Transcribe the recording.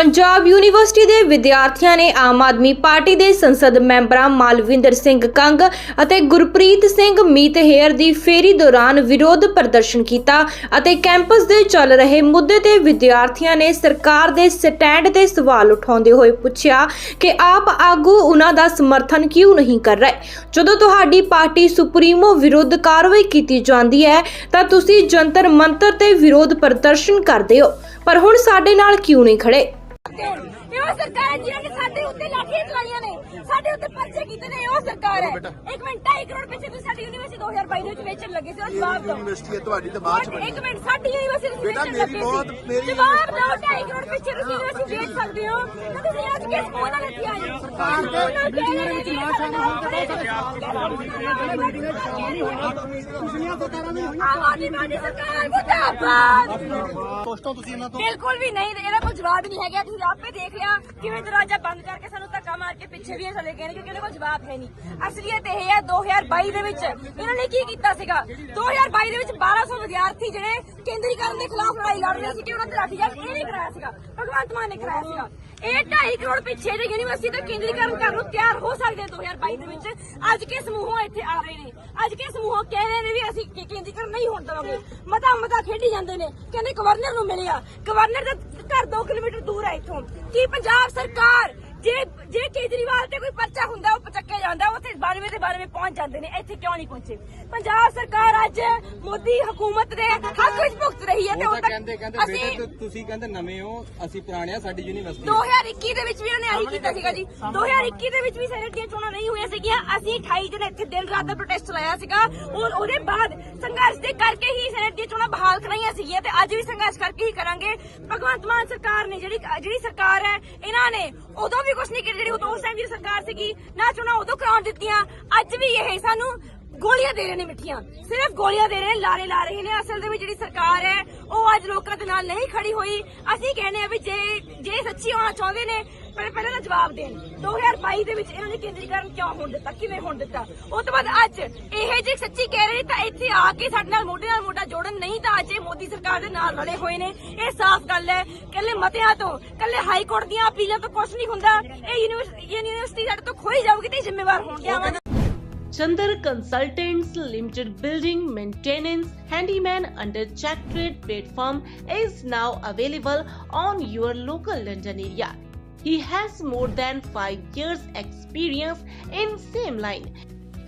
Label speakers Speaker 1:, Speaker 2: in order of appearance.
Speaker 1: Punjab university ਦੇ ਵਿਦਿਆਰਥੀਆਂ ਨੇ ਆਮ ਆਦਮੀ ਪਾਰਟੀ ਦੇ ਸੰਸਦ ਮੈਂਬਰਾਂ ਮਾਲਵਿੰਦਰ ਸਿੰਘ ਕੰਗ ਅਤੇ ਗੁਰਪ੍ਰੀਤ ਸਿੰਘ ਮੀਤਹੇਰ ਦੀ ਫੇਰੀ ਦੌਰਾਨ ਵਿਰੋਧ ਪ੍ਰਦਰਸ਼ਨ ਕੀਤਾ ਅਤੇ ਕੈਂਪਸ ਦੇ ਚੱਲ ਰਹੇ ਮੁੱਦੇ ਤੇ ਵਿਦਿਆਰਥੀਆਂ ਨੇ ਸਰਕਾਰ ਦੇ ਸਟੈਂਡ ਤੇ ਸਵਾਲ ਉਠਾਉਂਦੇ ਹੋਏ ਪੁੱਛਿਆ ਕਿ ਆਪ ਆਗੂ ਉਹਨਾਂ ਦਾ ਸਮਰਥਨ ਕਿਉਂ ਨਹੀਂ ਕਰ ਰਹੇ? ਜਦੋਂ ਤੁਹਾਡੀ ਪਾਰਟੀ ਸੁਪਰੀਮੋ ਵਿਰੁੱਧ ਕਾਰਵਾਈ ਕੀਤੀ ਜਾਂਦੀ ਹੈ, ਤਾਂ ਤੁਸੀਂ ਜੰਤਰ ਮੰਤਰ ਤੇ ਵਿਰੋਧ ਪ੍ਰਦਰਸ਼ਨ ਕਰਦੇ ਹੋ, ਪਰ ਹੁਣ ਸਾਡੇ ਨਾਲ ਕਿਉਂ ਨਹੀਂ ਖੜੇ?
Speaker 2: Gol! ਉਹ ਸਰਕਾਰ ਹੈ ਜਿਹਨਾਂ ਨੇ ਸਾਡੇ ਉੱਤੇ ਲਾਠੀਆਂ ਚਲਾਈਆਂ ਨੇ। ਸਾਡੇ ਉੱਤੇ ਪਰਚੇ ਕੀਤੇ ਨੇ ਇਹ ਉਹ ਸਰਕਾਰ ਹੈ। ਇੱਕ ਮਿੰਟ 2.5 ਕਰੋੜ ਪਿੱਛੇ ਤੁਸੀਂ ਸਾਡੀ ਯੂਨੀਵਰਸਿਟੀ 2022 ਦੇ ਵਿੱਚ ਵੇਚਣ ਲੱਗੇ ਸੀ ਉਹ ਜਵਾਬ ਦਿਓ।
Speaker 3: ਯੂਨੀਵਰਸਿਟੀ ਹੈ ਤੁਹਾਡੀ ਤੇ ਬਾਅਦ ਚ ਬਣੀ।
Speaker 2: ਇੱਕ ਮਿੰਟ ਸਾਡੀ ਯੂਨੀਵਰਸਿਟੀ ਤੁਸੀਂ
Speaker 3: ਬੇਟਾ, ਮੇਰੀ ਬਹੁਤ- ਮੇਰੀ
Speaker 2: ਜਵਾਬ ਦਿਓ 2.5 ਕਰੋੜ ਪਿੱਛੇ ਤੁਸੀਂ ਯੂਨੀਵਰਸਿਟੀ ਵੇਚ ਸਕਦੇ ਹੋ। ਤਾਂ ਤੁਸੀਂ ਅੱਜ ਕਿਸ ਮੂੰਹ ਨਾਲ ਇੱਥੇ ਆਏ ਸਰਕਾਰ ਦੇ ਕਹਿ ਰਹੇ ਨੇ ਜੀ ਆਮ ਆਦਮੀ ਪਾਰਟੀ ਸਰਕਾਰ ਮੁਰਦਾਬਾਦ।
Speaker 3: ਦੋਸਤੋ ਤੁਸੀਂ ਇਹਨਾਂ ਤੋਂ
Speaker 2: ਬਿਲਕੁਲ ਵੀ ਨਹੀਂ ਇਹਦਾ ਕੋਈ ਜਵਾਬ ਨਹੀਂ ਹੈਗਾ। ਤੁਸੀਂ ਆਪੇ ਦੇਖ ਲਿਆ। ਕਿਵੇਂ ਦਰਵਾਜ਼ਾ ਬੰਦ ਕਰਕੇ ਸਾਨੂੰ ਧੱਕਾ ਮਾਰ ਕੇ ਪਿੱਛੇ ਵੀ ਇਹ ਚਲੇ ਗਏ ਨੇ, ਕਿਉਂਕਿ ਇਹਦਾ ਕੋਈ ਜਵਾਬ ਹੈ ਨਹੀਂ। ਅਸਲੀਅਤ ਇਹ ਹੈ 2022 ਦੇ ਵਿੱਚ ਇਹਨਾਂ ਨੇ ਕੀ ਕੀਤਾ ਸੀਗਾ? 2022 ਦੇ ਵਿੱਚ 1200 ਵਿਦਿਆਰਥੀ ਜਿਹੜੇ ਕੇਂਦਰੀਕਰਨ ਦੇ ਖਿਲਾਫ ਲੜਾਈ ਲੜ ਰਹੇ ਸੀ ਕਿ ਉਹਨਾਂ ਤੇ ਲਾਠੀਚਾਰਜ ਇਹ ਨਹੀਂ ਕਰਾਇਆ ਸੀਗਾ, ਭਗਵੰਤ ਮਾਨ ਨੇ ਕਰਾਇਆ ਸੀਗਾ। ਇਹ 2.5 ਕਰੋੜ ਪਿੱਛੇ ਦੇ ਯੂਨੀਵਰਸਿਟੀ ਦਾ ਕੇਂਦਰੀਕਰਨ ਕਰਨ ਨੂੰ ਤਿਆਰ ਹੋ ਸਕਦੇ 2022 ਦੇ ਵਿੱਚ। ਅੱਜ ਕੇ ਸਮੂਹੋਂ ਇੱਥੇ ਆ ਰਹੇ ਨੇ। ਅੱਜ ਕੇ ਸਮੂਹੋਂ ਕਹਿ ਰਹੇ ਨੇ ਵੀ ਅਸੀਂ ਕੇਂਦਰੀਕਰਨ ਨਹੀਂ ਹੋਣ ਦੇਵਾਂਗੇ। ਮਤਾ ਮਤਾ ਖੇਡੀ ਜਾਂਦੇ ਨੇ। ਕਹਿੰਦੇ ਗਵਰਨਰ ਨੂੰ ਮਿਲਿਆ। ਗਵਰਨਰ ਦਾ ਘਰ 2 ਕਿਲੋਮੀਟਰ ਦੂਰ ਹੈ ਇੱਥੋਂ। ਕੀ ਪੰਜਾਬ ਸਰਕਾਰ ਜੇ ਜੇ ਕੇਜਰੀਵਾਲ ਤੇ ਕੋਈ ਪਰਚਾ ਹੁੰਦਾ, ਉਹ ਪਚੱਕਿਆ ਜਾਂਦਾ ਉੱਥੇ 92 ਦੇ 92 ਪਹੁੰਚ ਜਾਂਦੇ ਨੇ ਇੱਥੇ ਕਿਉਂ ਨਹੀਂ ਪਹੁੰਚੇ? ਪੰਜਾਬ ਸਰਕਾਰ ਅੱਜ ਮੋਦੀ ਹਕੂਮਤ ਦੇ ਹੱਕ ਵਿੱਚ ਭੁਗਤ ਰਹੀ ਹੈ ਤੇ
Speaker 4: ਉਹ ਕਹਿੰਦੇ ਕਹਿੰਦੇ ਬੇਟੇ ਤੁਸੀਂ ਕਹਿੰਦੇ ਨਵੇਂ ਹੋ ਅਸੀਂ ਪੁਰਾਣੇ ਆ ਸਾਡੀ ਯੂਨੀਵਰਸਿਟੀ
Speaker 2: 2021 ਦੇ ਵਿੱਚ ਵੀ ਉਹਨੇ ਆਹੀ ਕੀਤਾ ਸੀਗਾ ਜੀ। 2021 ਦੇ ਵਿੱਚ ਵੀ ਸੈਨੇਟ ਦੀਆਂ ਚੋਣਾਂ ਨਹੀਂ ਹੋਈਆਂ ਸੀਗੀਆਂ ਅਸੀਂ 28 ਦਿਨ ਇੱਥੇ ਦਿਨ ਰਾਤ ਦਾ ਪ੍ਰੋਟੈਸਟ ਚਲਾਇਆ ਸੀਗਾ। ਔਰ ਉਹਦੇ ਬਾਅਦ ਸੰਘਰਸ਼ ਦੇ ਕਰਕੇ ਹੀ ਸੈਨੇਟ ਦੀਆਂ ਚੋਣਾਂ ਬਹਾਲ ਕਰਾਈਆਂ ਸੀਗੀਆਂ ਤੇ ਅੱਜ ਵੀ ਸੰਘਰਸ਼ ਕਰਕੇ ਹੀ ਕਰਾਂਗੇ। ਭਗਵੰਤ ਮਾਨ ਸਰਕਾਰ ਨੇ ਜਿਹੜੀ ਜਿਹੜੀ ਸਰਕਾਰ ਹੈ ਇਹਨਾਂ ਨੇ ਉਦੋਂ ਵੀ ਕੁਝ ਨਹੀਂ ਕੀਤਾ ਜਿਹੜੀ ਉਦੋਂ ਉਸ ਟਾਈਮ ਦੀ ਸਰਕਾਰ ਸੀਗੀ ਨਾ ਚੋਣਾਂ ਉਦੋਂ ਕਰਾਉਣ ਦਿੱਤੀਆਂ। ਅੱਜ ਵੀ ਇਹ ਸਾਨੂੰ ਗੋਲੀਆਂ ਦੇ ਰਹੇ ਨੇ ਮਿੱਠੀਆਂ। ਸਿਰਫ ਗੋਲੀਆਂ ਦੇ ਰਹੇ ਨੇ, ਲਾਰੇ ਲਾ ਰਹੇ ਨੇ। ਅਸਲ ਦੇ ਵਿੱਚ ਜਿਹੜੀ ਸਰਕਾਰ ਹੈ, ਉਹ ਅੱਜ ਲੋਕਾਂ ਦੇ ਨਾਲ ਨਹੀਂ ਖੜੀ ਹੋਈ। ਅਸੀਂ ਕਹਿੰਦੇ ਆ ਵੀ ਜੇ ਜੇ ਸੱਚੀ ਹੋਣਾ ਚਾਹੁੰਦੇ ਨੇ ਪਹਿਲਾਂ ਪਹਿਲਾਂ ਤਾਂ ਜਵਾਬ ਦੇਣ। 2022 ਦੇ ਵਿੱਚ ਇਹਨਾਂ ਨੇ ਕੇਂਦਰੀਕਰਨ ਕਿਉਂ ਹੋਣ ਦਿੱਤਾ? ਕਿਵੇਂ ਹੋਣ ਦਿੱਤਾ? ਉਸ ਤੋਂ ਬਾਅਦ ਅੱਜ ਇਹ ਜੇ ਸੱਚੀ ਕਹਿ ਰਹੇ ਤਾਂ ਇੱਥੇ ਆ ਕੇ ਸਾਡੇ ਨਾਲ ਮੋਢੇ ਨਾਲ ਮੋਢਾ ਜੋੜਨ ਮੋਦੀ ਸਰਕਾਰ ਦੇ ਨਾਲ ਰਲੇ ਹੋਏ ਨੇ ਇਹ ਸਾਫ਼ ਗੱਲ ਹੈ ਕੱਲੇ ਮਤਿਆਂ ਤੋਂ ਕੱਲੇ ਹਾਈ ਕੋਰਟ ਦੀਆਂ ਅਪੀਲਾਂ ਤੋਂ ਕੁਝ ਨਹੀਂ ਹੁੰਦਾ ਇਹ ਯੂਨੀਵਰਸਿਟੀ ਯੂਨੀਵਰਸਿਟੀ ਸਾਡੇ ਤੋਂ ਖੋਈ ਜਾਊਗੀ ਤੇ ਇਹ ਜ਼ਿੰਮੇਵਾਰ ਹੋਣਗੇ ਆਵਾਂ
Speaker 1: Chandar Consultants Limited building maintenance handyman under Check Trade platform is now available on your local London area. He has more than 5 years experience in same line.